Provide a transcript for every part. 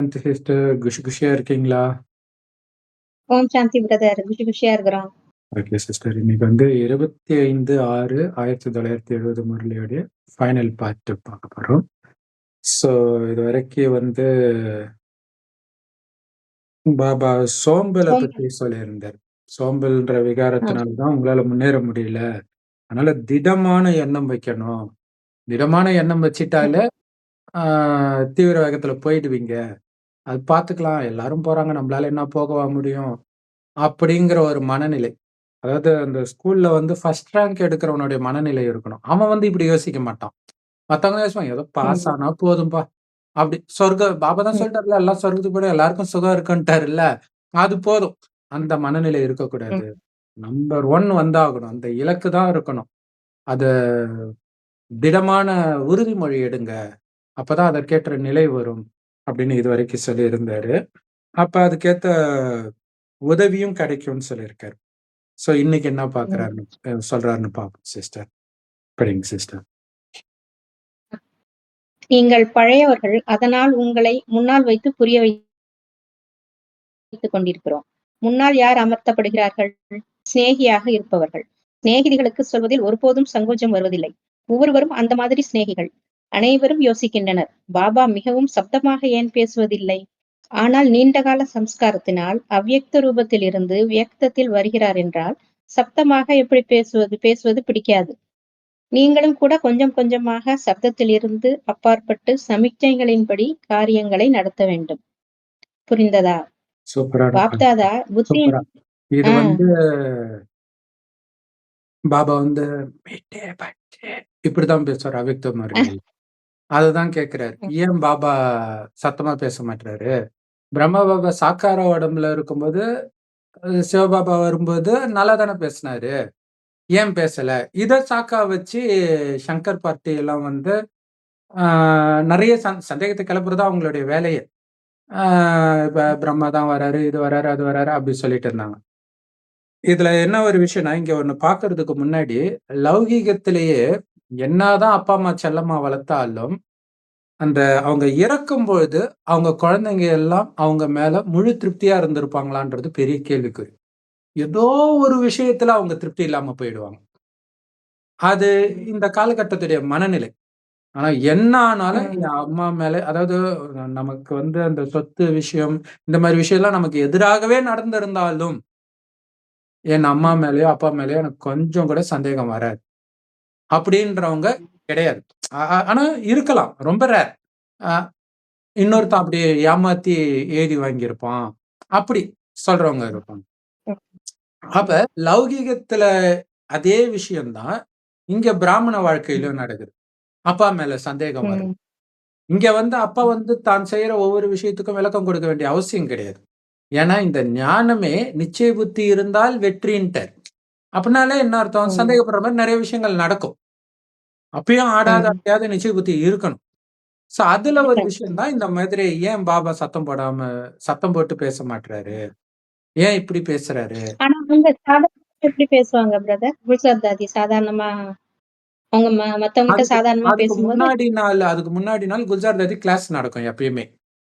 சாந்தி sister குஷி குஷியா இருக்கீங்களா? ஓம் சாந்தி பிரதர். குஷி குஷியா இருக்கிறோம். Okay sister. இன்னைக்கு வந்து 25/6/1970 முரளியோடைய ஃபைனல் பார்ட் பார்க்க போறோம். ஸோ இதுவரைக்கும் வந்து பாபா சோம்பல. பத்தி சொல்லியிருந்தார். சோம்பல்ன்ற. விகாரத்தினால தான் உங்களால முன்னேற முடியல. அதனால திடமான எண்ணம் வைக்கணும். திடமான எண்ணம் வச்சுட்டாலே தீவிர வேகத்துல போயிடுவீங்க. அது பார்த்துக்கலாம். எல்லாரும் போறாங்க. நம்மளால என்ன போகவா முடியும்? அப்படிங்கிற ஒரு மனநிலை. அதாவது அந்த ஸ்கூல்ல வந்து ஃபர்ஸ்ட் ரேங்க் எடுக்கிறவனுடைய மனநிலை இருக்கணும். அவன் வந்து இப்படி யோசிக்க மாட்டான். மத்தவங்க யோசிப்பாங்க, ஏதோ பாஸ். ஆனா போதும்பா. அப்படி சொர்க்க பாபா தான். சொல்லிட்டார்ல, எல்லாம் சொர்க்கத்துக்கு போயிடும். எல்லாருக்கும் சுகம் இருக்குன்ட்டாருல்ல. அது போதும். அந்த மனநிலை இருக்கக்கூடாது. நம்பர் 1 வந்தாகணும். அந்த இலக்கு தான் இருக்கணும். அத திடமான உறுதிமொழி எடுங்க. அப்பதான் அதற்கேற்ற நிலை வரும். அப்படின்னு இதுவரைக்கும் சொல்லியிருந்தாரு. அப்ப அதுக்கேத்த உதவியும் கிடைக்கும்னு சொல்லியிருக்காரு. ஸோ இன்னைக்கு என்ன பாக்குறாருன்னு பார்க்குறாருன்னு சொல்றாருன்னு பார்ப்போம் சிஸ்டர். படிங்க சிஸ்டர். நீங்கள் பழையவர்கள். அதனால் உங்களை முன்னால் வைத்து புரிய வைத்துக் கொண்டிருக்கிறோம். முன்னால் யார் அமர்த்தப்படுகிறார்கள்? சிநேகியாக இருப்பவர்கள். சிநேகிதிகளுக்கு சொல்வதில் ஒருபோதும் சங்கோஜம் வருவதில்லை. ஒவ்வொருவரும் அந்த மாதிரி சிநேகிகள். அனைவரும் யோசிக்கின்றனர். பாபா மிகவும் சப்தமாக ஏன் பேசுவதில்லை? ஆனால் நீண்டகால சம்ஸ்காரத்தினால் அவ்யக்த ரூபத்திலிருந்து வியக்தத்தில் வருகிறார் என்றால், சப்தமாக எப்படி பேசுவது பேசுவது பிடிக்காது. நீங்களும் கூட கொஞ்சம் கொஞ்சமாக சப்தத்திலிருந்து அப்பாற்பட்டு சமிக்ஞைகளின்படி காரியங்களை நடத்த வேண்டும். புரிந்ததா? பாப்தாதா சூப்பரா. இது. வந்து பாபா வந்து இப்படிதான் பேசுவாரு அவ்யக்த முறையில். அததான் கேட்கிறாரு. ஏன் பாபா சத்தமா பேச மாட்றாரு? பிரம்ம பாபா சாக்கார உடம்புல இருக்கும்போது, அ சிவபாபா வரும்போது நல்லா தானே பேசினாரு. ஏன் பேசல? இத சாக்கா வச்சு சங்கர் பார்ட்டி எல்லாம் வந்து ஆ நெறைய சந் சந்தேகத்த கிளப்புறது தான் அவங்களுடைய வேலையே. ஆ இப்ப. பிரம்மா தான் வராரு, இது வராரு, அது வராரு அப்படி சொல்லிட்டு இருந்தாங்க. இதுல என்ன ஒரு விஷயம்னா, இங்க ஒண்ணு பார்க்கறதுக்கு முன்னாடி லௌகீகத்திலேயே என்னதான் அப்பா, அம்மா செல்லமா வளர்த்தாலும், அந்த அவங்க இறக்கும்பொழுது அவங்க குழந்தைங்க எல்லாம் அவங்க மேல முழு திருப்தியா இருந்திருப்பாங்களான்றது பெரிய கேள்விக்குறி. ஏதோ ஒரு விஷயத்துல அவங்க திருப்தி இல்லாம போயிடுவாங்க. அது இந்த காலகட்டத்துடைய மனநிலை. ஆனா என்ன ஆனாலும். என் அம்மா மேல அதாவது நமக்கு வந்து அந்த சொத்து விஷயம், இந்த மாரி விஷயம்லாம் நமக்கு எதிராகவே நடந்திருந்தாலும் என் அம்மா. மேலயோ, அப்பா மேலயோ எனக்கு கொஞ்சம் கூட சந்தேகம் வராது. அப்படின்றவங்க. கிடையாது. ஆனா இருக்கலாம். ரொம்ப ரேர். இன்னொருத்தன் அப்படியே ஏமாத்தி எழுதி வாங்கியிருப்பான். அப்படி சொல்றவங்க. இருப்பாங்க. அப்ப லௌகீகத்துல அதே விஷயம் தான் இங்க பிராமண. வாழ்க்கையிலும் நடக்குது. அப்பா மேல சந்தேகம் வருது. ம். இங்க வந்து அப்பா. வந்து தான் செய்யற ஒவ்வொரு விஷயத்துக்கும் விளக்கம் கொடுக்க வேண்டிய அவசியம் கிடையாது. ஏன்னா இந்த ஞானமே நிச்சய புத்தி இருந்தால் வெற்றின்ட்டார். அப்படின்னாலே என்ன அர்த்தம்? சந்தேகப்படுற மாரி நெறைய விஷயங்கள் நடக்கும். அப்பயும் ஆடாத. அசையாத நிச்சய புத்தி இருக்கணும். ஸோ அதுல ஒரு. விஷயம் தான் இந்த மாதிரி ஏன் பாபா சத்தம் போடாம சத்தம் போட்டு பேச மாட்றாரு? ஏன் இப்படி பேசுறாரு? ஆனா அவங்க சாதாரணமா எப்படி பேசுவாங்க பிரதர்? குல்சார் தாதி சாதாரணமா அவங்க ம மத்தவங்ககிட்ட அதுக்கு சாதாரணமா பேசும்போது முன்னாடி நாள் அதுக்கு முன்னாடி நாள் குல்ஜார் தாதி கிளாஸ் நடக்கும் எப்பயுமே.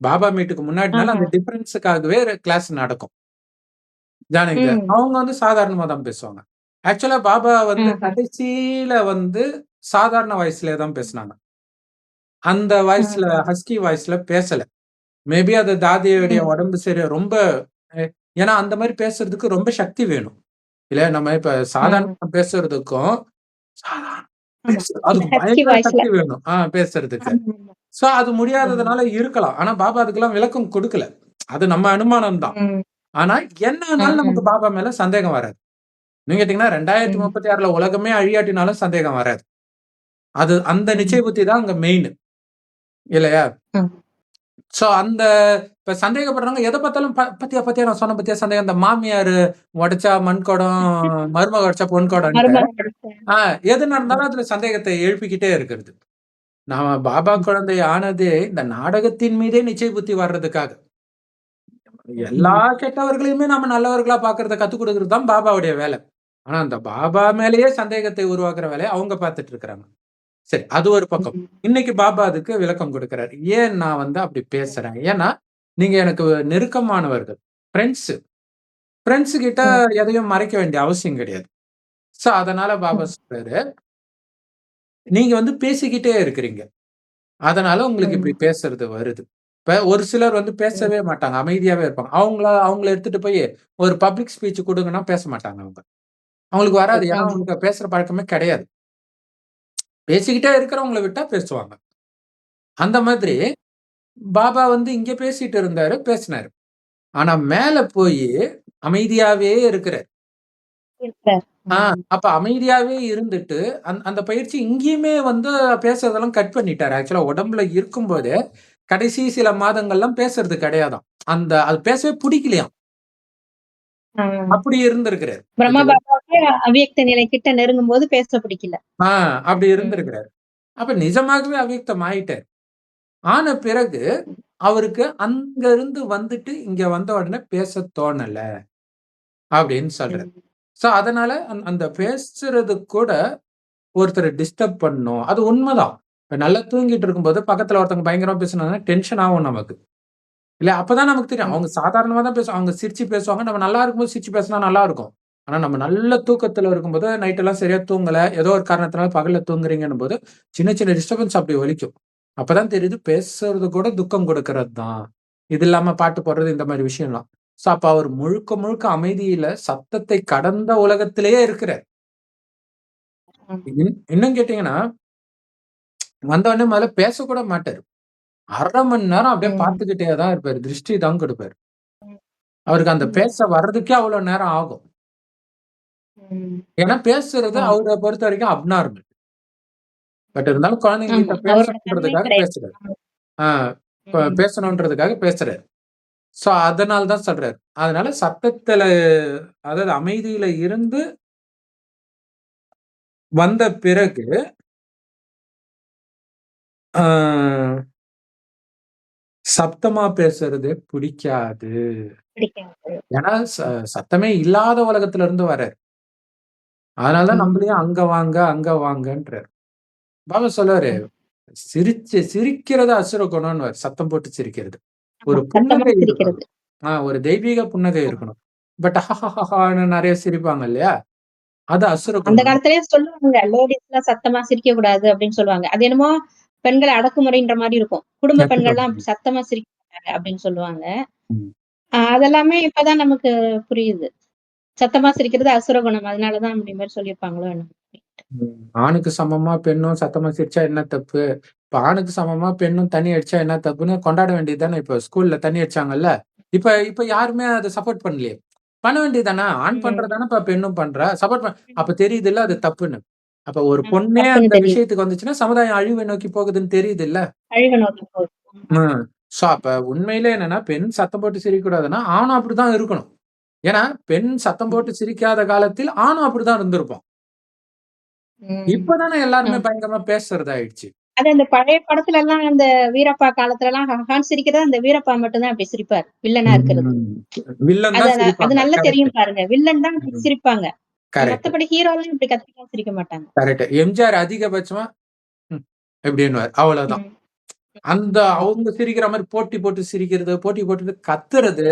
பாபா மீட்டுக்கு முன்னாடி நாள். அந்த டிஃபரன்ஸுக்காகவே கிளாஸ் நடக்கும். ஜானகிதா. ம். அவங்க வந்து சாதாரணமா தான் பேசுவாங்க. ஆக்சுவலா பாபா வந்து. கடைசியில வந்து சாதாரண வாய்ஸ்லயே தான் பேசுனாங்க. அந்த வாய்ஸ்ல. ஹஸ்கி வாய்ஸ்ல பேசல. மேபி அது தாதியோடைய. உடம்பு சரி ரொம்ப ஏன்னா அந்த மாரி பேசுறதுக்கு ரொம்ப சக்தி வேணும். இல்லையா? நம்ம இப்ப பேசுறதுக்கும், சாதாரண ஆமா. பேசு அந்த அதுக்கு ஹஸ்கி பயங்கர வாய்ஸ்ல. சக்தி வேணும். ஆ பேசுறதுக்கு. ஸோ அது. முடியாததுனால இருக்கலாம். ஆனா பாபா அதுக்கெல்லாம் விளக்கம் குடுக்கல. அது நம்ம அனுமானம் தான். ஆனா என்ன ஆனாலும் நமக்கு. பாபா மேல சந்தேகம் வராது. ஏன்னு கேட்டீங்கன்னா, ம். 2036ல உலகமே அழியாட்டினாலும் சந்தேகம் வராது. அது அந்த. நிச்சய புத்தி தான் அங்க மெயின். இல்லையா? ஸோ அந்த இப்ப சந்தேகப்படுறவங்க எத பார்த்தாலும் பாத்தியா பாத்தியா நான் சொன்னேன் பாத்தியா சந்தேகம். இந்த மாமியாரு உடைச்சா மண் குடம், மருமக உடைச்சா பொன் குடம்ன்ட்டு. மருமகன் படிச்ச ஆ எது. நடந்தாலும் அதுல சந்தேகத்த எழுப்பிக்கிட்டே இருக்கிறது. நாம பாபா. குழந்தை ஆனதே இந்த நாடகத்தின் மீதே நிச்சய புத்தி வர்றதுக்காக. எல்லா. கெட்டவர்களையுமே நாம நல்லவர்களா பார்க்கறத கத்துக் குடுக்குறது தான் பாபாவுடைய வேலை. ஆனா அந்த பாபா மேலேயே சந்தேகத்தை உருவாக்குற வேலைய அவங்க பார்த்துட்டு இருக்கிறாங்க. சரி அது ஒரு பக்கம். இன்னைக்கு பாபா அதுக்கு விளக்கம் குடுக்குறாரு. ஏன் நான் வந்து அப்படி பேசுறேன்? ஏன்னா நீங்க எனக்கு நெருக்கமானவர்கள். ஃப்ரெண்ட்ஸ். ஃப்ரெண்ட்ஸ் கிட்ட. எதையும் மறைக்க வேண்டிய அவசியம் கிடையாது. ஸோ, அதனால பாபா. சொல்றாரு நீங்க வந்து பேசிக்கிட்டே இருக்கிறீங்க. அதனால உங்களுக்கு இப்படி. பேசுறது வருது. இப்ப ஒரு சிலர் வந்து. பேசவே மாட்டாங்க. அமைதியாவே இருப்பாங்க. அவங்கள அவங்கள எடுத்துட்டு போய் ஒரு பப்ளிக் ஸ்பீச் குடுங்கன்னா பேச மாட்டாங்க அவங்க. அவங்களுக்கு வராது. ஏன்னா. அவங்களுக்கு பேசுற பழக்கமே கிடையாது. பேசிக்கிட்டே இருக்கிறவங்கள விட்டா பேசுவாங்க. அந்த மாதிரி. பாபா வந்து இங்க பேசிட்டு இருந்தாரு, பேசினாரு. ஆனா மேல. போயி அமைதியாவே இருக்கிறாரு. இருக்கிறார். ஆ ம். அப்ப அமைதியாவே இருந்துட்டு, அந் அந்த பயிற்சி இங்கேயுமே வந்து பேசுறதெல்லாம் கட் பண்ணிட்டாரு. ஆக்சுவலா உடம்புல இருக்கும்போதே, கடைசி சில மாதங்கள்லாம் பேசுறது கிடையாதாம். அந்த அது பேசவே புடிக்கலையாம். அப்படி இருந்திருக்கிறாரு. அவ்வியக்த நிலை கிட்ட நெருங்கும்போது பேச பிடிக்கல. ஆ அப்படி. இருந்திருக்கிறாரு. அப்ப நிஜமாகவே அவ்வியக்தம் ஆயிட்டாரு. ஆன பிறகு. அவருக்கு அங்க இருந்து வந்துட்டு இங்க வந்த உடனே பேசத் தோணல. அப்படின்னு சொல்றாரு. ஸோ அதனால அந் அந்த பேசுறதுக்கு கூட ஒருத்தர டிஸ்டர்ப் பண்ணணும். அது உண்மதான். இப்ப நல்லா தூங்கிட்டு இருக்கும்போது பக்கத்துல ஒருத்தவங்க பயங்கரமா பேசுனாங்கன்னா டென்ஷன் ஆகும் நமக்கு. இல்ல அப்பதான் நமக்கு தெரியும். அவங்க ம். சாதாரணமா தான் பேசுவாங்க. அவங்க சிரிச்சு பேசுவாங்க. நம்ம நல்லா இருக்கும்போது சிரிச்சு பேசினா நல்லா இருக்கும். ஆனா நம்ம நல்ல தூக்கத்துல இருக்கும்போது நைட் எல்லாம் சரியா தூங்கல. ஏதோ ஒரு காரணத்தினால பகல்ல தூங்குறீங்கன்னும்போது, சின்ன சின்ன டிஸ்டர்பன்ஸ் அப்படி ஒலிக்கும். அப்பதான் தெரியுது பேசுறது கூட துக்கம் கொடுக்கிறது தான். இது இல்லாம பாட்டு போடுறது இந்த மாரி விஷயம்லாம். ஸோ அப்ப அவர் முழுக்க முழுக்க அமைதியில சத்தத்தை கடந்த உலகத்திலேயே இருக்கிறார். இன்னும் கேட்டீங்கன்னா வந்த உடனே முதல்ல பேசக்கூட மாட்டாரு. 1/2 மணி நேரம் அப்படியே. பார்த்துக்கிட்டே தான் இருப்பாரு. திருஷ்டி தான் கொடுப்பாரு. அவருக்கு அந்த. பேச வர்றதுக்கே அவ்வளோ நேரம் ஆகும். ஏன்னா பேசுறது. அவர பொறுத்தவரைக்கும் அப்நார்மல். பட் இருந்தாலும். குழந்தைங்ககிட்ட பேசணுன்றதுக்காக. பேசுறாரு. ஆமா. ஆ ப ம். பேசணுன்றதுக்காக பேசுறாரு. ஸோ அதனால தான் சொல்றாரு. அதனால சத்தத்துல அதாவது அமைதியில இருந்து வந்த பிறகு ஆ சத்தமா பேசுறது பிடிக்காது. ஏன்னா சத்தமே இல்லாத உலகத்துல இருந்து வராரு. அதனால தான் ம். நம்மளையும் அங்க வாங்க, அங்க வாங்கன்றாரு. பாபா சொல்லுவாரு. சிரிச்சு சிரிக்கிறது அசுர குணம்ன்னுவாரு. சத்தம் போட்டு சிரிக்கிறது. ஒரு புன்னகை இருக்கணும். சிரிக்கிறது. ஆ ஒரு தெய்வீக புன்னகை. இருக்கணும். பட் ஹஹஹஹான்னு நெறைய சிரிப்பாங்க இல்லையா? அது அசுர அந்த. காலத்திலேயே சொல்லுவாங்க. லேடீஸ்லாம் சத்தமா சிரிக்கக்கூடாது அப்படின்னு சொல்லுவாங்க. அது என்னமோ பெண்கள அடக்குமுறைன்ற மாரி இருக்கும். குடும்ப பெண்கள்லாம் சத்தமா சிரிக்க அப்படின்னு சொல்லுவாங்க. அதெல்லாமே இப்பதான் நமக்கு புரியுது. சத்தமா சிரிக்கிறது அசுர குணம். அதனால தான் அப்படி மாரி சொல்லியிருப்பாங்களோ. ஆணுக்கு சமமா பெண்ணும் சத்தமா சிரிச்சா என்ன தப்பு? இப்ப ஆணுக்கு சமமா பெண்ணும் தண்ணி அடிச்சா என்ன தப்புன்னு கொண்டாட வேண்டியது தானே இப்ப ஸ்கூல்ல தண்ணி அடிச்சாங்கல்ல. இப்ப இப்ப யாருமே அத சப்போர்ட் பண்ணலையே. பண்ண வேண்டியது தானே. ஆண் ம். பண்றது தானேப்பா பெண்ணும் பண்றா. சப்போர்ட் பண் அப்ப தெரியுதுல்ல அது. தப்புன்னு. அப்ப ஒரு பொண்ணே அந்த தெரியுது. விஷயத்துக்கு வந்துச்சுன்னா, சமுதாயம் அழிவை நோக்கி போகுதுன்னு தெரியுதுல்ல. அழிவு நோக்கி போகுது. ஆமா. ம். ஸோ அப்ப உண்மையிலே என்னன்னா, பெண் சத்தம் போட்டு சிரிக்கக்கூடாதுன்னா, ஆணும் அப்படிதான் இருக்கணும். ஏன்னா, பெண் சத்தம் போட்டு. சிரிக்காத காலத்தில் ஆணும் அப்படிதான் இருந்திருப்பான். ம். இப்ப தானே எல்லாருமே. பயங்கரமா பேசுறதாயிடுச்சு. அது அந்த பழைய படத்துலலாம் அந்த வீரப்பா காலத்துலலாம் ஹஹான்னு சிரிக்கிறது அந்த வீரப்பா மட்டும் தான் அப்படி சிரிப்பாரு. வில்லனா இருக்கிறது. அது. நல்லா. தெரியும் பாருங்க. வில்லன் தான். சிரிப்பாங்க. கரெக்ட். மத்தபடி ஹீரோலாம் இப்படி கத்திலாம் சிரிக்க மாட்டாங்க. கரெக்ட். எம்ஜிஆர் அதிகபட்சமா ம். இப்படின்னுவாரு. அவ்வளவுதான். அந்த. அவங்க சிரிக்கிற மாரி போட்டி போட்டு சிரிக்கிறது, போட்டி போட்டுட்டு கத்துறது,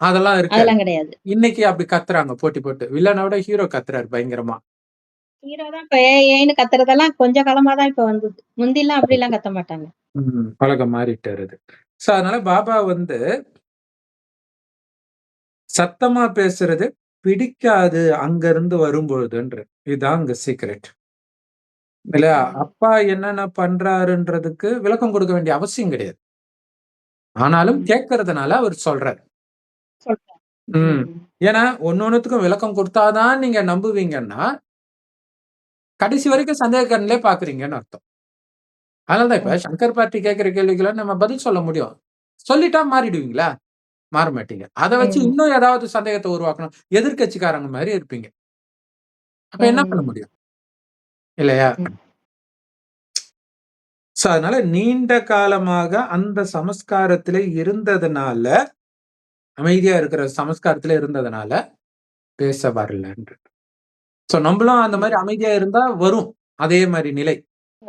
அதெல்லாம். அதெல்லாம் கிடையாது. இன்னைக்கு அப்படி கத்துறாங்க போட்டி போட்டு. வில்லன விட ஹீரோ கத்துறாரு பயங்கரமா. ஹீரோ தான் இப்ப ஏய் ஏய்ன்னு கத்துறதெல்லாம் கொஞ்ச காலமா தான் இப்ப வந்தது. முந்திலாம் அப்படிலாம் கத்த மாட்டாங்க. ம். பழக்கம் மாறிட்டாரு அது. ஸோ அதனால பாபா வந்து சத்தமா பேசுறது பிடிக்காது அங்கருந்து வரும்பொழுதுன்றாரு. இதுதான் அங்க சீக்ரெட். இல்லையா? அப்பா என்னென்ன பண்றாருன்றதுக்கு விளக்கம் கொடுக்க வேண்டிய அவசியம் கிடையாது. ஆனாலும். கேட்கறதுனால அவர் சொல்றாரு. சொல்றேன். ம். ம். ஏன்னா, ஒண்ணு ஒண்ணுத்துக்கும் விளக்கம் குடுத்தா தான் நீங்க நம்புவீங்கன்னா, கடைசி வரைக்கும் சந்தேக கண்ணிலே பார்க்குறீங்கன்னு அர்த்தம். அதனால தான் இப்ப. சங்கர் பார்ட்டி கேட்கிற கேள்விக்கெல்லாம் நம்ம பதில் சொல்ல முடியும். சொல்லிட்டா மாறிடுவீங்களா? மாற மாட்டீங்க. அத வச்சு. இன்னும் ஏதாவது சந்தேகத்த உருவாக்கணும். எதிர்க்கட்சிக்காரங்க மாரி இருப்பீங்க. அப்ப என்ன பண்ண. முடியும்? இல்லையா? ஸோ அதனால நீண்ட காலமாக அந்த சமஸ்காரத்திலே இருந்ததுனால, அமைதியா இருக்கிற சமஸ்காரத்திலே இருந்ததுனால, பேச வரலன்றது. ஸோ நம்பளும் அந்த மாரி ம். அமைதியா இருந்தா வரும். அதே மாரி நிலை.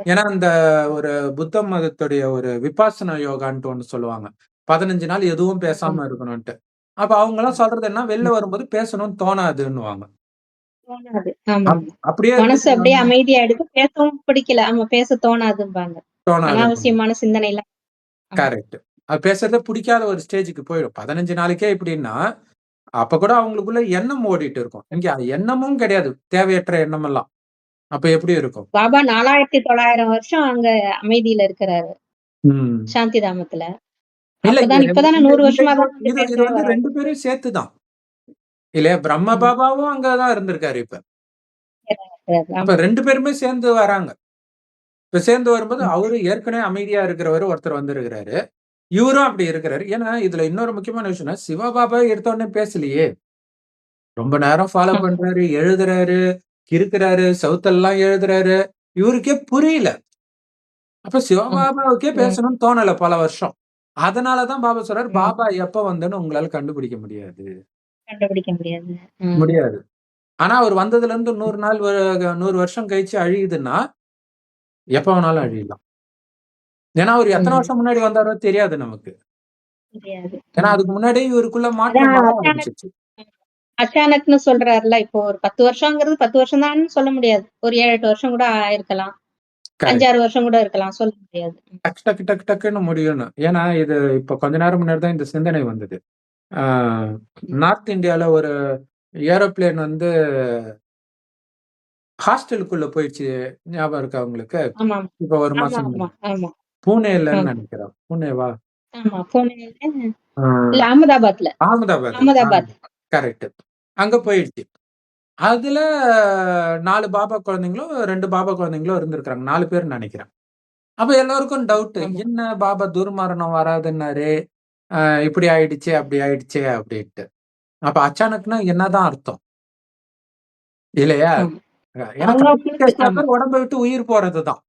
ஏன்னா, அந்த ஒரு புத்த மதத்துடைய ஒரு விபாசனா யோகான்ட்டு ஒண்ணு சொல்லுவாங்க. 15 நாள் எதுவும். பேசாம இருக்கணுன்ட்டு. அப்ப அவங்கலாம் சொல்றது என்ன, வெளில. வரும்போது பேசணும்னு தோணாதுன்னுவாங்க. அப்படியே மனசு அப்படியே நம்ம அமைதியாயிடுது. பேசவும் பிடிக்கல. ஆமா பேச தோணாதும்பாங்க. அனாவசியமான சிந்தனைலாம் ஆமா. கரெக்ட். அது பேசுறதே புடிக்காத ஒரு ஸ்டேஜ்க்கு போயிடும். 15 நாளைக்கே இப்படின்னா, அப்ப கூட அவங்களுக்குள்ள எண்ணம் ஓடிட்டு இருக்கும். இங்க எண்ணமும் கிடையாது. தேவையற்ற எண்ணமெல்லாம். அப்ப எப்படி இருக்கும்? பாபா 4900 வருஷம் அங்க அமைதியில இருக்கிறாரு. சாந்தி தாமத்துல. இல்ல இது அப்பதான் இப்பதானே இது 100 இது வருஷமா தான் வந்து இது இது பேசவே வந்து வராரு. 2 பேரையும் சேர்த்து தான். இல்லையா? பிரம்ம. பாபாவும் அங்க தான் இருந்திருக்காரு இப்ப. அப்ப. 2 பேருமே சேர்ந்து வராங்க. இப்ப சேர்ந்து வரும்போது. அவரு ஏற்கனவே அமைதியா இருக்கிறவரு ஒருத்தர் வந்திருக்கிறாரு. இவரும் அப்படி இருக்கிறாரு. ஏன்னா, இதுல இன்னொரு முக்கியமான விஷயம்னா, சிவபாபா எடுத்த உடனே பேசலையே. ரொம்ப நேரம் ஃபாலோ. பண்றாரு, எழுதுறாரு, கிறுக்குறாரு, செவுத்தெல்லாம் எழுதுறாரு. இவருக்கே புரியல. அப்ப. சிவபாபாவுக்கே. பேசணும்னு தோணல பல வருஷம். அதனால தான் பாபா சொல்றாரு. பாபா எப்ப வந்தேன்னு உங்களால கண்டுபிடிக்க முடியாது. கண்டுபிடிக்க முடியாது. முடியாது. ஆனா அவர் வந்ததுல இருந்து 100 நாள் 100 வருஷம் கழிச்சு அழியுதுன்னா, எப்ப வேணாலும். அழியலாம். ஏன்னா, அவரு எத்தன. வருஷம் முன்னாடி வந்தாரோ தெரியாது நமக்கு. தெரியாது. ஏன்னா. அதுக்கு முன்னாடியே இவருக்குள்ள மாற்றம் வர அச்சானக் ஆரம்பிச்சுருச்சு. ம். அச்சானக்ன்னு சொல்றாருல்ல, இப்போ ஒரு 10 வருஷங்கிறது 10 வருஷம் தான்னு சொல்ல முடியாது. ஒரு 7, 8 வருஷம் கூட ஆயிருக்கலாம். 5, கரெக்ட். 6 வருஷம் கூட இருக்கலாம். சொல்ல முடியாது. டக்கு, டக்கு, டக்கு, டக்குன்னு முடியும்னு. ஏன்னா, இது இப்ப கொஞ்ச நேரம் முன்னாடி தான் இந்த சிந்தனை வந்தது. நார்த் இந்தியால ஒரு ஏரோப்ளேன் வந்து ஹாஸ்டலுக்குள்ள போயிடுச்சு. ஞாபகம் இருக்கா உங்களுக்கு? ஆமா. இப்ப 1 ஆமா, மாசம் ஆமா. நெனைக்கிறேன். பூனேவா? புனேல. ஆ அகமதாபாத். கரெக்ட். அங்க போயிடுச்சு. அதுல 4 பாபா குழந்தைங்களும், 2 பாபா குழந்தைங்களும் இருந்திருக்காங்க. 4 பேர்ன்னு நெனைக்கிறேன். அப்ப எல்லாருக்கும் டவுட். ஆமா. என்ன பாபா துர்மரணம் வராதுன்னாரு. இப்படி ஆயிடுச்சே, அப்படி ஆயிடுச்சே அப்படின்ட்டு. அப்ப அச்சானக்னா என்னதான் அர்த்தம்? இல்லையா? உடம்ப விட்டு உயிர் போறது தான்.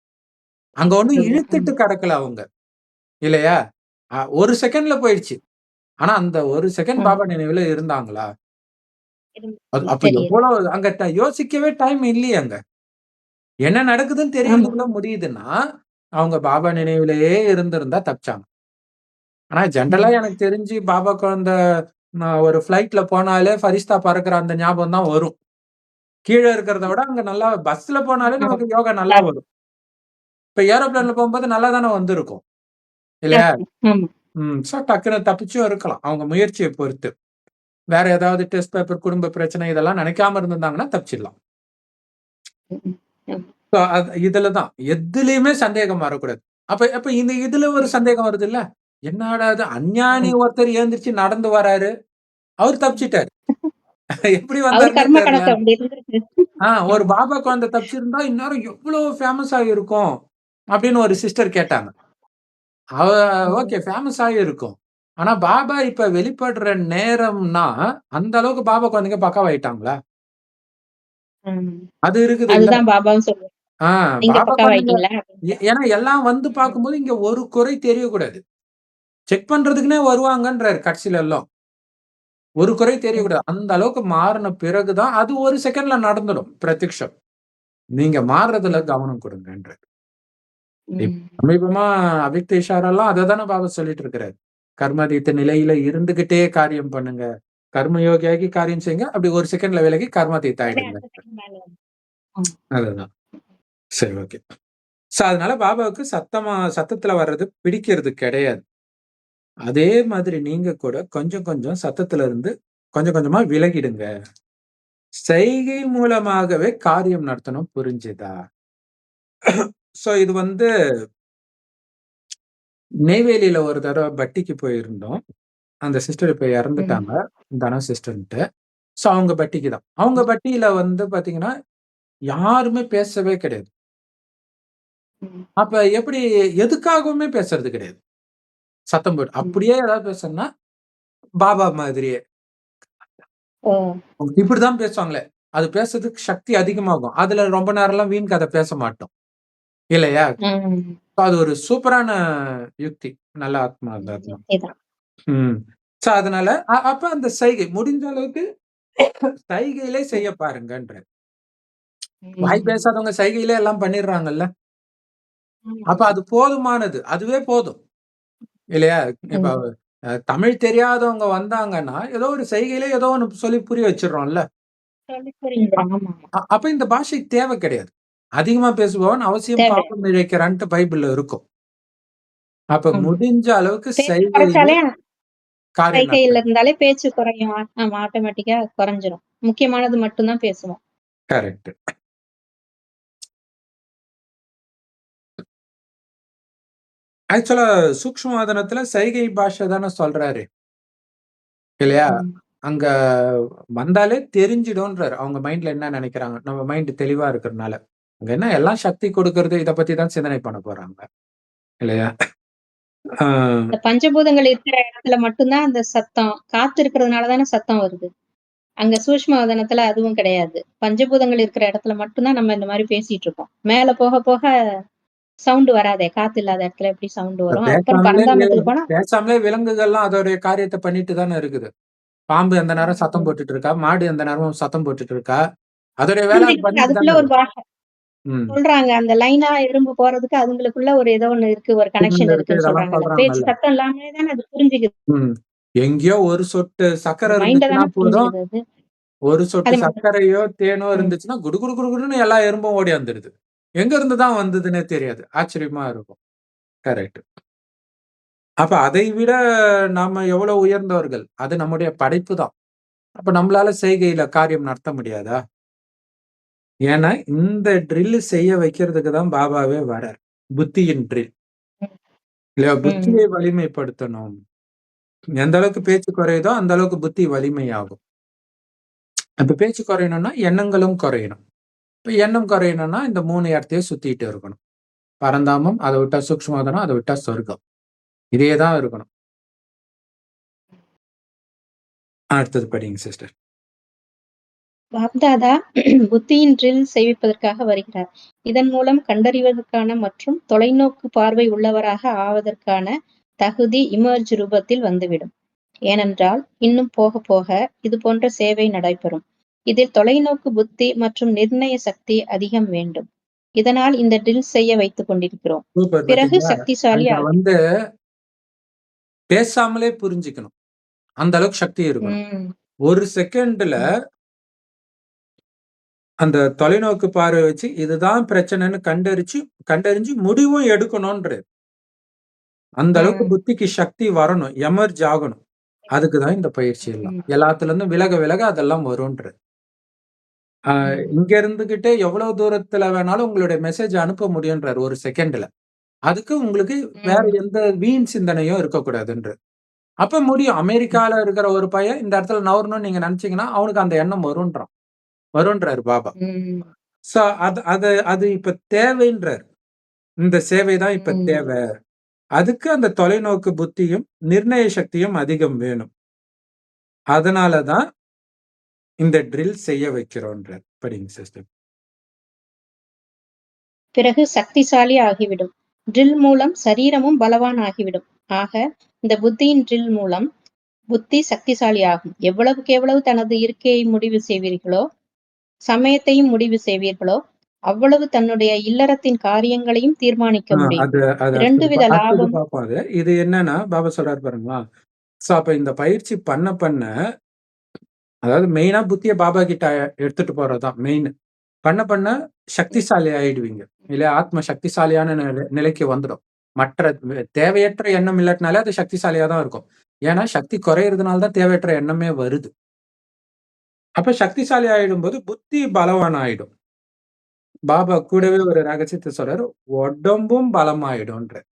அங்க ஒண்ணும். இழுத்துட்டு கடக்கல அவங்க. இல்லையா? 1 செகண்ட்ல போயிடுச்சு. ஆனா அந்த 1 செகண்ட். பாபா நினைவுல இருந்தாங்களா? அப்ப. எவ்வளவு அங்க யோசிக்கவே டைம் இல்லையே அங்க. என்ன நடக்குதுன்னு. தெரியறதுக்குள்ள முடியுதுன்னா, அவங்க பாபா நினைவிலேயே இருந்திருந்தா தப்பிச்சாங்க. ஆனா ஜெனரலா. எனக்கு தெரிஞ்சு பாபா குழந்த ஒரு ஃப்ளைட்ல போனாலே ஃபரிஸ்தா பறக்கிற அந்த ஞாபகம் தான் வரும். கீழ இருக்கிறத விட அங்க நல்லா பஸ்ல போனாலே. நமக்கு யோகா நல்லா. வரும். இப்ப ஏரோப்ளேன்ல போகும்போது நல்லா தானே வந்திருக்கும். இல்லையா? ம். ஸோ டக்குனு தப்பிச்சும் இருக்கலாம். அவங்க முயற்சிய பொறுத்து. வேற ஏதாவது டெஸ்ட் பேப்பர், குடும்ப பிரச்சனை இதெல்லாம் நினைக்காம இருந்திருந்தாங்கன்னா தப்பிச்சிடலாம். ம். ஆமா. ஸோ அது இதுல தான். எதுலயுமே சந்தேகம் வரக்கூடாது. அப்ப அப்ப இந்த இதுல ஒரு. சந்தேகம் வருதுல்ல. என்னடா இது அஞ்ஞானி. ஒருத்தர் எழுந்திரிச்சு நடந்து வராரு. அவரு தப்பிச்சுட்டாரு. எப்படி அவர் வந்தாருன்னே கர்ம தெரியல. கணக்கு அப்படி இருந்திருக்கு. ஆ ஒரு. பாபா குழந்தை தப்பிச்சிருந்தா இந்நேரம் எவ்ளோ ஃபேமஸ் ஆகியிருக்கும். அப்படின்னு ஒரு சிஸ்டர் கேட்டாங்க. அவ. ஓகே ஃபேமஸ் ஆகியிருக்கும். ஆனா பாபா இப்ப வெளிப்படுற நேரம்னா, அந்த அளவுக்கு பாபா குழந்தைங்க பக்காவாயிட்டாங்களா? அது அப்படின்னு. ஏன்னா எல்லாம் வந்து. பார்க்கும்போது இங்க ஒரு குறை தெரியக்கூடாது. செக் பண்றதுக்குன்னே வருவாங்கன்றாரு கடைசில எல்லாம். ஒரு குறை. தெரியக்கூடாது. அந்த அளவுக்கு மாறுன பிறகு தான் அது 1 செகண்ட்ல நடந்துடும் பிரத்யக்ஷம். நீங்க மாறுறதுல. கவனம் ம். சமீபமா அவ்யக்த இஷாராலாம் அததானே பாபா சொல்லிட்டு இருக்கிறாரு. கர்மாதீத்த நிலையில இருந்துகிட்டே காரியம் பண்ணுங்க. கர்ம யோகியாகி காரியம் செய்யுங்க. அப்படி 1 செகண்ட்ல விலகி கர்மாதீத்த ஆயிடுங்க. அதுதான். சரி ஓகே. ஸோ அதனால பாபாவுக்கு சத்தமா சத்தத்துல வர்றது பிடிக்கிறது கிடையாது. அதே மாதிரி நீங்க கூட கொஞ்சம் கொஞ்சம் சத்தத்துல இருந்து கொஞ்சம் கொஞ்சமா விலகிடுங்க. செய்கை மூலமாகவே காரியம் நடத்தணும் புரிஞ்சுதா? ஸோ இது வந்து நெய்வேலியில ஒரு தடவ பட்டிக்கு போயிருந்தோம். அந்த சிஸ்டர் இப்ப. இறந்துட்டாங்க. தனா சிஸ்டர்ன்ட்டு. ஸோ அவங்க பட்டிக்கு தான். அவங்க. பட்டியில வந்து பார்த்தீங்கன்னா, யாருமே பேசவே கிடையாது. அப்ப எப்படி எதுக்காகவுமே பேசுறது கிடையாது. சத்தம் போட்டு. அப்படியே ஏதாவது பேசணும்னா, பாபா மாதிரியே. இப்படிதான் பேசுவாங்களே. அது பேசுறதுக்கு சக்தி அதிகமாகும். அதுல ரொம்ப நேரம்லாம் வீண் கதை பேச மாட்டோம். இல்லையா? அது ஒரு சூப்பரான யுக்தி. நல்ல ஆத்மா அந்த. ஸோ அதனால அப்ப அந்த செய்கை முடிஞ்ச அளவுக்கு சைகையிலே செய்ய பாருங்கன்றாரு. வாய் ம். பேசாதவங்க சைகையிலே எல்லாம் பண்ணிடுறாங்கல்ல. அப்ப. அது போதுமானது. அதுவே போதும். இல்லையா? இப்ப தமிழ் தெரியாதவங்க வந்தாங்கன்னா, ஏதோ ஒரு செய்கையில ஏதோ ஒண்ணு சொல்லி புரிய வச்சுடுறோம்ல. அப்ப இந்த பாஷைக்கு தேவை கிடையாது. அதிகமா பேசுபவன் அவசியம் தேவை. பாவம் இழைக்கிறான்ட்டு பைபிள்ல இருக்கும். அப்ப ஆமா. முடிஞ்ச அளவுக்கு பேச்சு செய்கையில குறைச்சாலே காரியம் சைகையில. இருந்தாலே பேச்சு குறையும். ஆமா ஆட்டோமேட்டிக்கா குறைஞ்சிரும். முக்கியமானது மட்டும் தான் பேசுவோம். கரெக்ட். ஆக்சுவலா சூக்ஷ்மவாதனத்துல சைகை பாஷை தானே சொல்றாரு. இல்லையா? ம். அங்க வந்தாலே தெரிஞ்சிடும்ன்றாரு. அவங்க மைண்ட்ல என்ன நெனைக்கிறாங்க. நம்ம மைண்ட் தெளிவா இருக்கிறனால. அங்க என்ன எல்லாம் சக்தி கொடுக்கிறது இத பத்தி தான் சிந்தனை பண்ண போறாங்க. இல்லையா? இந்த பஞ்சபூதங்கள் இருக்கிற இடத்துல மட்டும் தான் அந்த சத்தம். காத்து இருக்கிறதுனால தானே சத்தம் வருது. அங்க சூஷ்மவதனத்துல அதுவும் கிடையாது. பஞ்சபூதங்கள் இருக்கிற இடத்துல மட்டும் தான் நம்ம இந்த மாரி பேசிட்டு இருக்கோம். மேல போக போக சவுண்ட் வராதே! காத்து இல்லாத இடத்துல எப்படி சவுண்ட் வரும்? அப்புறம் பரந்தாமத்துக்கு போனா பேசாமலே விலங்குகள்லாம் அதோடைய காரியத்த பண்ணிட்டு தானே இருக்குது. பாம்பு எந்த நேரம் சத்தம். போட்டுட்டு இருக்கா. மாடு எந்த நேரமும் சத்தம் போட்டுட்டு இருக்கா. அதோடைய வேலை அதுக்குள்ள ஒரு. பாஷை. சொல்றாங்க. அந்த லைனா எறும்பு போறதுக்கு அதுங்களுக்குள்ள ஒரு ஏதோ ஒண்ணு இருக்கு. ஒரு கனெக்ஷன். இருக்குன்னு. பேச்சு. சத்தம் இல்லாமலே தானே அது புரிஞ்சுக்குது. எங்கேயோ ஒரு சொட்டு தானே போதும். ஒரு சொட்டு. சர்க்கரையோ, தேனோ. இருந்துச்சுன்னா குடு குடு குடு குடுன்னு எல்லா எறும்பும் ஓடியாந்துருது. எங்க இருந்து தான் வந்ததுன்னே தெரியாது. ஆச்சரியமா இருக்கும். கரெக்ட். அப்ப அதை விட நாம எவ்வளவு உயர்ந்தவர்கள். அது நம்முடைய படைப்பு தான். அப்ப நம்மளால செய்கையில காரியம் நடத்த முடியாதா? ஏன்னா, இந்த ட்ரில் செய்ய வைக்கிறதுக்கு தான் பாபாவே வரார். புத்தியின் ட்ரில். இல்லையா? புத்தியை வலிமைப்படுத்தணும். எந்த அளவுக்கு பேச்சு குறையுதோ, அந்த அளவுக்கு புத்தி வலிமையாகும். அப்ப பேச்சு குறையணும்னா, எண்ணங்களும் குறையணும். இப்ப எண்ணம் குறையணும்னா, இந்த 3 இடத்தையும் சுத்திட்டு இருக்கணும். பரந்தாமம், அத விட்டா சூக்ஷ்மவாதனம், அத விட்டா சொர்க்கம். இதே தான் இருக்கணும். அடுத்தது படிங்க சிஸ்டர். பாப்தாதா புத்தியின் ட்ரில் செய்விப்பதற்காக வருகிறார். இதன் மூலம் கண்டறிவதற்கான மற்றும் தொலைநோக்கு பார்வை உள்ளவராக ஆவதற்கான தகுதி இமர்ஜ் ரூபத்தில் வந்துவிடும். ஏனென்றால், இன்னும் போக போக இது போன்ற சேவை நடைபெறும். இதில் தொலைநோக்கு புத்தி மற்றும் நிர்ணய சக்தி அதிகம் வேண்டும். இதனால் இந்த ட்ரில் செய்ய வைத்துக் கொண்டிருக்கிறோம். பிறகு? சக்திசாலி. வந்து பேசாமலே புரிஞ்சுக்கணும். அந்த அளவுக்கு சக்தி இருக்கணும். ம். ஒரு செகண்ட்ல. அந்த தொலைநோக்கு பார்வை வச்சு, இதுதான் பிரச்சனைன்னு கண்டறிச்சு கண்டறிஞ்சு முடிவும் எடுக்கணும்ன்றாரு. அந்த அளவுக்கு. புத்திக்கு சக்தி வரணும். எமர்ஜ் ஆகணும். அதுக்கு தான் இந்த பயிற்சி எல்லாம். எல்லாத்துல இருந்தும் விலக விலக அதெல்லாம் வரும்ன்றாரு. ஆ ம். இங்க இருந்துகிட்டே எவ்வளவு தூரத்துல வேணாலும் உங்களுடைய மெசேஜ் அனுப்ப முடியும்ன்றாரு ஒரு செகண்ட்ல. அதுக்கு உங்களுக்கு வேற. எந்த வீண் சிந்தனையும் இருக்கக்கூடாதுன்றாரு. அப்ப முடியும். அமெரிக்கால இருக்கிற ஒரு பையன் இந்த இடத்துல நகரணும்னு நீங்க நெனச்சீங்கன்னா, அவனுக்கு அந்த எண்ணம் வரும்ன்றான். வரும்ன்றாரு பாபா. சோ அது அது அது இப்ப தேவைன்றாரு. இந்த சேவை தான் இப்ப. தேவை. அதுக்கு அந்த தொலைநோக்கு புத்தியும், நிர்ணய சக்தியும் அதிகம் வேணும். அதனால தான் இந்த ட்ரில் செய்ய வைக்கிறோன்றார். படிங்க சிஸ்டர். பிறகு சக்திசாலி ஆகிவிடும். ட்ரில் மூலம் சரீரமும் பலவான் ஆகிவிடும். ஆக, இந்த புத்தியின் ட்ரில் மூலம் புத்தி சக்திசாலி ஆகும். எவ்வளவுக்கு எவ்வளவு தனது இருக்கையை முடிவு செய்வீர்களோ, சமயத்தையும் முடிவு செய்வீர்களோ, அவ்வளவு தன்னுடைய இல்லறத்தின் காரியங்களையும் தீர்மானிக்க முடியும். அது அது 2 அடுத்தது வித லாபம். இது என்னன்னா, பாபா சொல்றாரு பாருங்களா? சோ அப்ப இந்த பயிற்சி பண்ண பண்ண அதாவது மெயினா புத்திய பாபா கிட்ட எடுத்துட்டு போறது தான் மெயின். பண்ண பண்ண. சக்திசாலி ஆயிடுவீங்க. இல்லையா? ஆத்ம சக்திசாலியான நிலை நிலைக்கு வந்துடும். மற்ற தேவையற்ற எண்ணம் இல்லாட்டினாலே அது சக்திசாலியா தான் இருக்கும். ஏன்னா, சக்தி குறையறதுனால தான் தேவையற்ற எண்ணமே வருது. அப்ப சக்திசாலி ஆயிடும்போது புத்தி பலவான் ஆயிடும். பாபா கூடவே ஒரு ரகசியத்த சொல்றாரு. உடம்பும் பலமாயிடும்ன்றார்.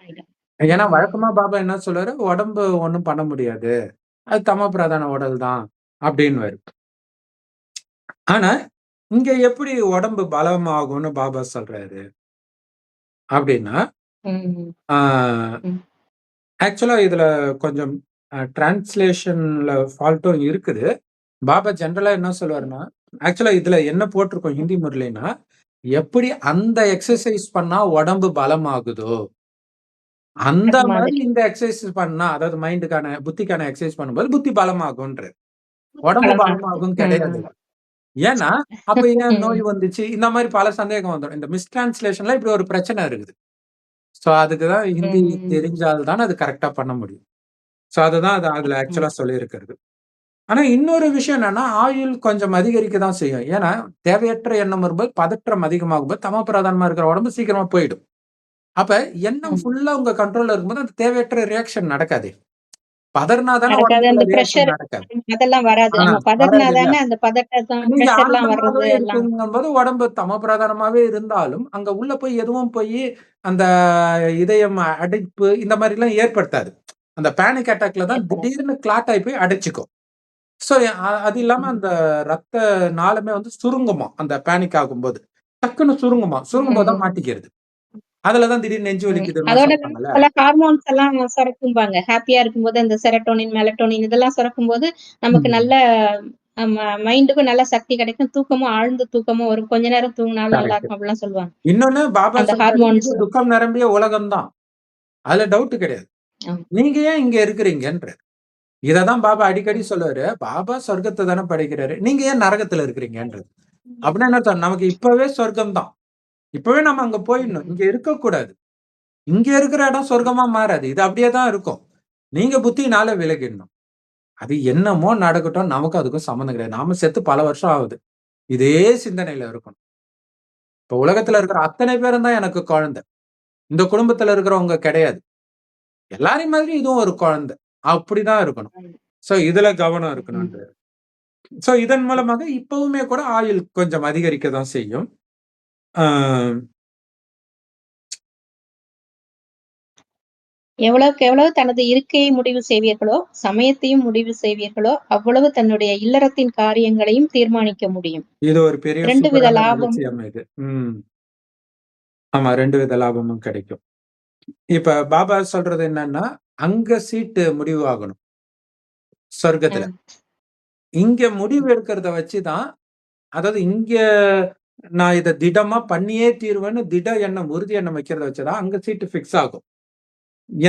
ஆயிடும். ஏன்னா. வழக்கமா பாபா என்ன சொல்றாரு, உடம்பு ஒண்ணும் பண்ண முடியாது. அது தமோ பிரதான உடல் தான் அப்டின்னுவாரு. ஆனா, இங்க எப்படி உடம்பு பலமாகும்னு பாபா சொல்றாரு? ம். ஆக்சுவலா இதுல கொஞ்சம் டிரான்ஸ்லேஷன்ல ஃபால்ட்டும் இருக்குது. பாபா ஜெனரலா என்ன சொல்லுவாருன்னா, ஆக்சுவலா இதுல என்ன போட்டிருக்கும் ஹிந்தி முறையிலனா, எப்படி அந்த எக்ஸர்சைஸ் பண்ணா உடம்பு பலமாகுதோ, அந்த மாதிரி. இந்த எக்ஸர்சைஸ் பண்ணா, அதாவது மைண்டுக்கான புத்திக்கான எக்ஸர்சைஸ் பண்ணும்போது புத்தி பலமாகும்ன்றாரு. உடம்பு. பலமாகும் கிடையாது. ஏன்னா, அப்ப ஏன். நோய் வந்துச்சு? இந்த மாரி பல சந்தேகம் வந்துரும். இந்த மிஸ் டிரான்ஸ்லேஷன்ல இப்படி ஒரு பிரச்சனை இருக்குது. ஸோ அதுக்கு தான் ஹிந்தி ம். தெரிஞ்சால் தான் அது கரெக்ட்டா பண்ண முடியும். ஸோ அதுதான் அது அதுல. ஆக்சுவலா சொல்லியிருக்கிறது. ஆனா இன்னொரு விஷயம் என்னன்னா, ஆயுள் கொஞ்சம் அதிகரிக்க தான் செய்யும். ஏன்னா, தேவையற்ற எண்ணம் வரும்போது, பதற்றம் அதிகமாகும்போது, தமோ பிரதானமா இருக்கிற உடம்பு சீக்கிரமா போயிடும். அப்ப எண்ணம் ம். ஃபுல்லா உங்க கண்ட்ரோல்ல இருக்கும்போது, அந்த தேவையற்ற ரியாக்ஷன் நடக்காதே. பதறுனா தானே எல்லாம். இருக்குங்கும்போது, உடம்பு தமோ பிரதானமாவே இருந்தாலும், அங்க உள்ள போய் எதுவும் போயி அந்த இதயம் அடைப்பு இந்த மாரிலாம் ஏற்படுத்தாது. அந்த பேனிக் அட்டாக்ல தான். திடீர்னு கிளாட் ஆயி போய் அடைச்சுக்கும். ஸோ அது இல்லாம ம். அந்த ரத்த நாளமே வந்து சுருங்குமாம். அந்த பேனிக் ஆகும்போது. டக்குன்னு சுருங்குமாம். சுருங்கும்போது தான் ம். மாட்டிக்கிறது. அதுல தான் திடீர்னு நெஞ்சு சொல்றாங்கல்ல. சில ஹார்மோன்ஸ் எல்லாம் சுரக்கும்பாங்க. ஹேப்பியா இருக்கும்போது அந்த செரட்டோனின், மெலட்டோனின் இதெல்லாம் சுரக்கும்போது, நமக்கு ம். நல்ல மைண்டுக்கும் நல்ல சக்தி கிடைக்கும். தூக்கமும் ஆழ்ந்த தூக்கமும் வரும். கொஞ்ச நேரம் தூங்குனாலும் கரெக்ட். நல்லாருக்கும் அப்படிலாம் சொல்லுவாங்க. இன்னொன்னு பாபா ஹார்மோன்ஸ். துக்கம் நிரம்பிய உலகம் தான். அதுல டவுட் கிடையாது. நீங்க ஏன் இங்க இருக்கிறீங்கன்றாரு. இதை தான் பாபா அடிக்கடி சொல்லுவாரு. பாபா சொர்க்கத்தை தானே படைக்கிறாரு. நீங்க ஏன் நரகத்துல இருக்கிறீங்கன்றது. அப்படின்னா என்ன நமக்கு இப்பவே சொர்க்கம் தான். இப்பவே நம்ம அங்க போயிடணும். இங்க இருக்கக்கூடாது. இங்க இருக்கிற இடம் சொர்க்கமா மாறாது. இது அப்படியே தான் இருக்கும். நீங்க புத்தினால விலகிடணும். அது என்னமோ நடக்கட்டும். நமக்கு அதுக்கும் சம்மந்தம் கிடையாது. நாம செத்து பல வருஷம் ஆகுது. இதே சிந்தனையில இருக்கணும். இப்ப உலகத்துல இருக்கிற அத்தனை பேரும் தான் எனக்கு குழந்தை. இந்த குடும்பத்துல இருக்கிறவங்க கிடையாது. எல்லாரையும் மாதிரி இதுவும் ஒரு குழந்தை. அப்படிதான் இருக்கணும். ஸோ இதுல கவனம் ம். இருக்கணும்ன்றாரு. ஸோ இதன் மூலமாக இப்பவுமே கூட ஆயுள் கொஞ்சம் அதிகரிக்க தான் செய்யும். எவ்வளவுக்கு எவ்வளவு தனது இருக்கையை முடிவு செய்வீர்களோ, சமயத்தையும் முடிவு செய்வீர்களோ, அவ்வளவு தன்னுடைய இல்லறத்தின் காரியங்களையும் தீர்மானிக்க முடியும். இது ஒரு பெரிய 2 வித லாபம். இது. ஆமா 2 வித லாபமும் கிடைக்கும். இப்ப பாபா சொல்றது என்னன்னா, அங்க சீட்டு முடிவு ஆகணும். சொர்க்கத்துல. இங்க முடிவு எடுக்கிறத வச்சு தான் அதாவது இங்க நான் இத திடமா பண்ணியே தீருவேன்னு திட எண்ணம், உறுதி எண்ணம் வைக்கிறத வச்சு தான் அங்க சீட்டு ஃபிக்ஸ் ஆகும்.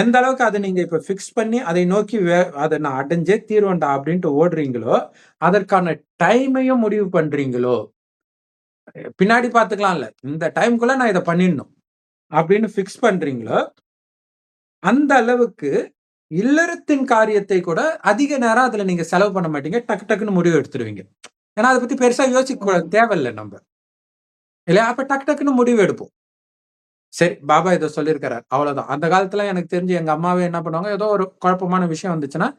எந்த அளவுக்கு அத நீங்க இப்ப ஃபிக்ஸ் பண்ணி அதை நோக்கி வே அத நான் அடைஞ்சே தீருவேன்டா அப்படின்ட்டு ஓடுறீங்களோ, அதற்கான டைமையும் முடிவு பண்றீங்களோ, பின்னாடி பார்த்துக்கலாம்ல. இந்த டைம்க்குள்ள நான் இத பண்ணிடணும். அப்படின்னு ஃபிக்ஸ் பண்றீங்களோ, அந்த அளவுக்கு இல்லறத்தின் காரியத்தை கூட அதிக நேரம் அதுல நீங்க செலவு பண்ண மாட்டீங்க. டக்கு டக்குன்னு முடிவு எடுத்துருவீங்க. ஏன்னா அத பத்தி பெருசா யோசிக்க கூடாது. ம். தேவையில்ல நம்ப. இல்லையா? அப்ப டக்கு டக்குன்னு முடிவு எடுப்போம். சரி பாபா இத சொல்லியிருக்கிறார். அவ்வளவுதான். அந்த காலத்துல எனக்கு தெரிஞ்சு எங்க அம்மாவே என்ன பண்ணுவாங்க, ஏதோ ஒரு குழப்பமான விஷயம் வந்துச்சுன்னா,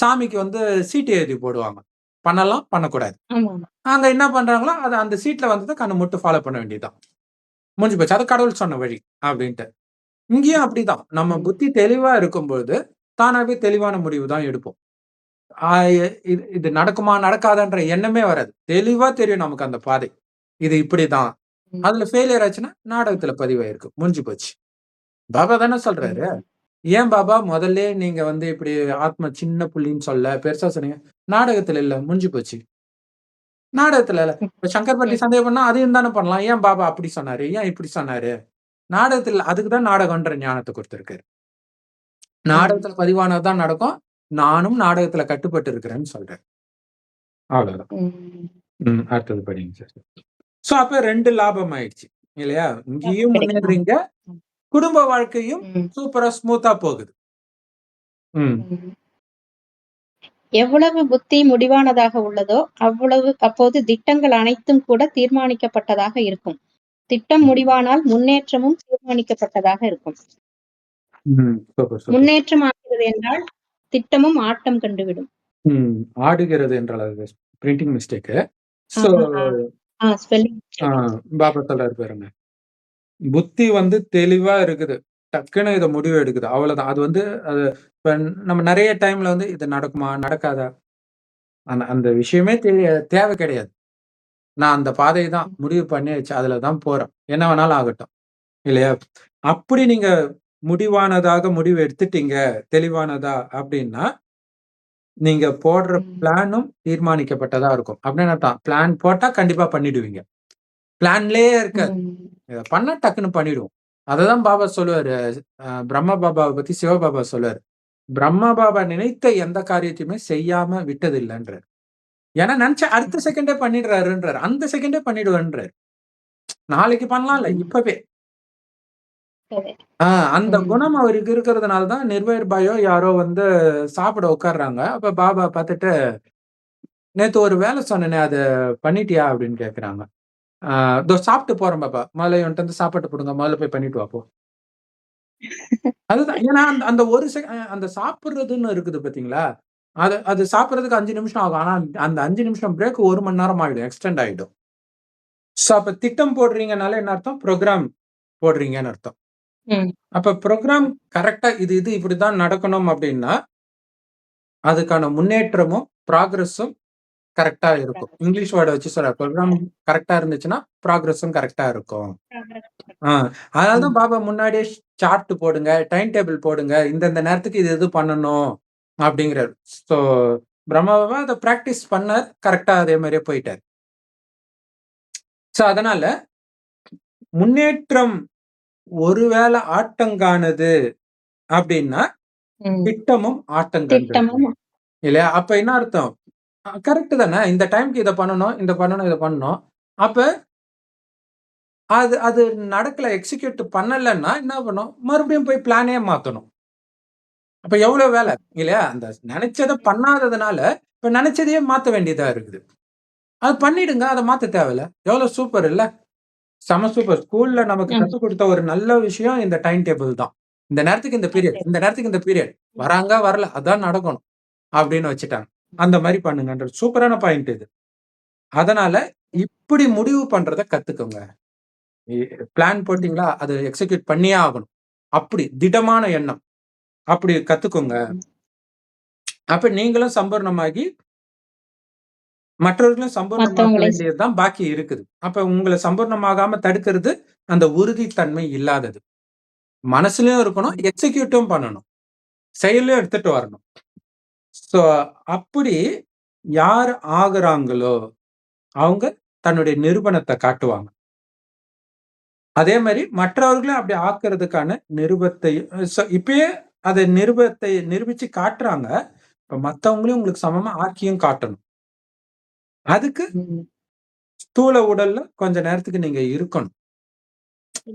சாமிக்கு வந்து சீட்டு எழுதி போடுவாங்க. பண்ணலாம், பண்ணக்கூடாது. அங்க என்ன பண்றாங்களோ, அத அந்த சீட்ல வந்தத கண்ண மூட்டு ஃபாலோ பண்ண வேண்டியது தான். முடிஞ்சு போச்சு. அது கடவுள் சொன்ன வழி அப்படின்ட்டு. இங்கேயும் அப்படிதான். நம்ம. புத்தி தெளிவா இருக்கும்பொழுது, தானாவே தெளிவான முடிவு தான் எடுப்போம். இது இது நடக்குமா, நடக்காதான்ற எண்ணமே வராது. தெளிவா தெரியும் நமக்கு அந்த பாதை. இது இப்படிதான். அதுல ஃபெயிலியர் ஆச்சுன்னா, நாடகத்துல பதிவாயிருக்கு. முடிஞ்சு போச்சு. பாபா தானே சொல்றாரு. ஏன் பாபா முதல்லயே நீங்க வந்து இப்படி ஆத்ம சின்ன புள்ளின்னு சொல்ல, பெருசா சொன்னீங்க? நாடகத்துல இல்ல. முடிஞ்சு போச்சு. நாடகத்துல இல்ல. இப்ப சங்கர் பட்டி. சந்தேகம் பண்ணா, அதையும் தானே பண்ணலாம். ஏன் பாபா அப்படி சொன்னாரு? ஏன் இப்படி சொன்னாரு? நாடகத்துல அதுக்கு தான் நாடகம்ன்ற ஞானத்த குடுத்திருக்காரு. நாடகத்துல பதிவானது தான் நடக்கும். நானும் நாடகத்துல கட்டுப்பட்டு இருக்கிறேன்னு. அவ்வளவுதான். அடுத்தது படிங்க சிஸ்டர். சோ அப்ப 2 லாபம் ஆயிடுச்சு. இல்லையா? இங்கேயும் கிடைக்கும். முன்னேறுறீங்க. ம். குடும்ப வாழ்க்கையும். சூப்பரா ஸ்மூத்தா போகுது. எவ்வளவு புத்தி முடிவானதாக உள்ளதோ, அவ்வளவு அப்போது திட்டங்கள் அனைத்தும் கூட தீர்மானிக்கப்பட்டதாக இருக்கும். திட்டம் முடிவானால் முன்னேற்றமும் தீர்மானிக்கப்பட்டதாக இருக்கும். முன்னேற்றம் ஆகிறது என்றால், திட்டமும் ஆட்டம் கண்டுவிடும். ஆடுகிறது என்றால் அது பிரிண்டிங் மிஸ்டேக்கு. ஆ, சோ மிஸ்டேக். பாபா சொல்றாரு பாருங்க. புத்தி வந்து தெளிவா இருக்குது. டக்குன்னு இத முடிவு எடுக்குது. அவ்வளவுதான். அது வந்து அது இப்ப நம்ம நெறைய டைம்ல வந்து இது நடக்குமா? நடக்காதா? அந்த அந்த விஷயமே தேவை கிடையாது. நான் அந்த பாதை தான். முடிவு பண்ணியாச்சு. அதுல தான் போறேன். என்ன வேணாலும் ஆகட்டும். இல்லையா? அப்படி நீங்க முடிவானதாக முடிவு எடுத்துட்டீங்க, தெளிவானதா அப்படின்னா, நீங்க போடுற. பிளானும் தீர்மானிக்கப்பட்டதா இருக்கும். அப்படின்னு அர்த்தம்? பிளான் போட்டா கண்டிப்பா பண்ணிடுவீங்க. பிளான்லயே. இத பண்ணா டக்குன்னு பண்ணிடுவோம். அததான் பாபா சொல்லுவாரு. பிரம்ம பாபாவ பத்தி சிவபாபா சொல்லுவாரு. பிரம்ம பாபா நினைத்த எந்த காரியத்தையுமே செய்யாம விட்டதில்லன்றாரு. ஏன்னா நெனச்ச அடுத்த. செகண்டே பண்ணிடுறாருன்றாரு. அந்த செகண்டே பண்ணிடுவேன்றாரு. நாளைக்கு பண்ணலாம்ல. ம். இப்பவே. சரி. ஆ அந்த. குணம் அவருக்கு இருக்கிறதுனால தான் நிர்வைர் பாயோ யாரோ வந்து சாப்பிட உட்கார்றாங்க. அப்ப பாபா பார்த்துட்டு, "நேத்து ஒரு வேலை சொன்னேனே, அத பண்ணிட்டியா?" அப்படின்னு கேட்கறாங்க. ஆ "இதோ சாப்பிட்டு போறேன் பாபா. முதல்ல இவன்ட்ட இருந்து சாப்பாட்ட புடுங்க. முதல்ல போய் பண்ணிட்டு வா போ." அதுதான். ஏன்னா அந்த ஒரு செக அந்த சாப்பிடுறதுன்னு இருக்குது பார்த்தீங்களா? அது அது சாப்பிடுறதுக்கு 5 நிமிஷம் ஆகும். ஆனா அந்த 5 நிமிஷம் பிரேக் 1 மணி நேரம் ஆயிடும். எக்ஸ்டெண்ட் ஆயிடும். ஸோ அப்ப திட்டம் போடுறீங்கனாலே என்ன அர்த்தம்? புரோகிராம் போடுறீங்கன்னு அர்த்தம். அப்ப புரோகிராம் கரெக்ட்டா இது இது இப்படித்தான் நடக்கணும் அப்படின்னா அதுக்கான முன்னேற்றமும், ப்ராக்ரஸும் கரெக்ட்டா இருக்கும். இங்கிலீஷ் வேர்ட வச்சு சொல்றேன். புரோகிராம் கரெக்ட்டா இருந்துச்சுன்னா, ப்ராக்ரஸும் கரெக்ட்டா இருக்கும். ஆ அதனால தான். பாபா முன்னாடியே சார்ட் போடுங்க, டைம் டேபிள் போடுங்க. இந்தந்த நேரத்துக்கு இது இது பண்ணணும் அப்படிங்கிறாரு. ஸோ பிரம்மா பாபா அத பிராக்டிஸ் பண்ணார். கரெக்ட்டா அதே மாரியே போயிட்டாரு. ஸோ அதனால முன்னேற்றம் ஒருவேள ஆட்டங்காணுது அப்படின்னா. திட்டமும். திட்டமும் இல்லையா? அப்ப என்ன அர்த்தம்? கரெக்ட் தானே. இந்த டைம்க்கு இத பண்ணணும், இத பண்ணணும், இத பண்ணணும். அப்ப அது அது நடக்கல, எக்ஸிக்யூட் பண்ணலன்னா என்ன பண்ணும்? மறுபடியும் போய் பிளானே மாத்தணும். அப்ப எவ்வளோ வேல இல்லையா? அந்த நெனச்சத பண்ணாததுனால, இப்ப நெனச்சதையே மாத்த வேண்டியதா இருக்குது. அது பண்ணிடுங்க. அத மாத்த தேவையில்ல. எவ்வளோ சூப்பர் இல்ல? செம சூப்பர். ஸ்கூல்ல நமக்கு. கத்துக் குடுத்த ஒரு நல்ல விஷயம் இந்த டைம் டேபிள் தான். இந்த நேரத்துக்கு இந்த பீரியட், இந்த நேரத்துக்கு இந்த பீரியட். வராங்க, வரல. அதான் நடக்கணும். அப்படின்னு வச்சுட்டாங்க. அந்த மாரி பண்ணுங்கன்றது. சூப்பரான பாயிண்ட் இது. அதனால இப்படி முடிவு பண்றத கத்துக்கோங்க. பிளான் போட்டீங்களா? அத எக்ஸிக்யூட் பண்ணியே ஆகணும். அப்படி திடமான எண்ணம். அப்படி கத்துக்கோங்க. அப்ப நீங்களும் சம்பூர்ணமாகி மற்றவர்களும் தான் பாக்கி இருக்குது. அப்ப உங்கள சம்பூர்ணமாகாம தடுக்கிறது அந்த உறுதித்தன்மை இல்லாதது. மனசுலயும் இருக்கணும், எக்ஸிக்யூட்டும் பண்ணணும். செயல்லயும் எடுத்துட்டு வரணும். ஸோ அப்படி யார் ஆகுறாங்களோ, அவங்க தன்னுடைய நிரூபணத்த காட்டுவாங்க. அதே மாரி மற்றவர்களையும் அப்படி ஆக்குறதுக்கான நிருபத்தை இப்பயே அத நிருபத்தை நிரூபிச்சு காட்டுறாங்க. இப்ப மத்தவங்களையும் உங்களுக்கு சமமா ஆக்கியும் காட்டணும். அதுக்கு ம். ஸ்தூல உடல்ல கொஞ்ச நேரத்துக்கு நீங்க இருக்கணும்.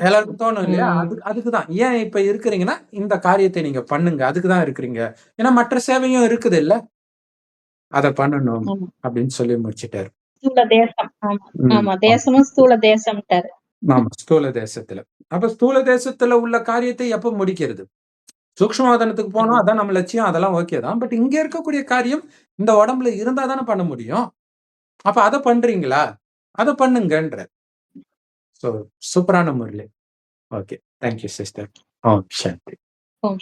எல்லாருக்கும் தோணும் இல்லையா? ம். அது அதுக்கு தான். ஏன் இப்ப இருக்கிறீங்கன்னா, இந்த காரியத்தை நீங்க பண்ணுங்க. அதுக்கு தான் இருக்கிறீங்க. ஏன்னா மற்ற சேவையும் இருக்குது இல்ல? அத பண்ணணும் ஆமா. அப்படின்னு சொல்லி முடிச்சுட்டாரு. ஸ்தூல தேசம். ஆமா. ம். ஆமா. தேசமும் ஸ்தூல தேசம்ட்டாரு. ஆமா. ஸ்தூல தேசத்துல. அப்ப ஸ்தூல தேசத்துல உள்ள காரியத்தை எப்ப முடிக்கிறது? சூக்ஷ்மவதனத்துக்கு போனோம். அதான் நம்ம லட்சியம். அதெல்லாம் ஓகே தான். பட் இங்க இருக்கக்கூடிய காரியம் இந்த உடம்புல இருந்தா தானே பண்ண முடியும். அப்ப அத பண்றீங்களா? அத பண்ணுங்கன்றார். ஸோ சூப்பரான Murali. Okay. Thank you sister. ஓம் சாந்தி. ஓம்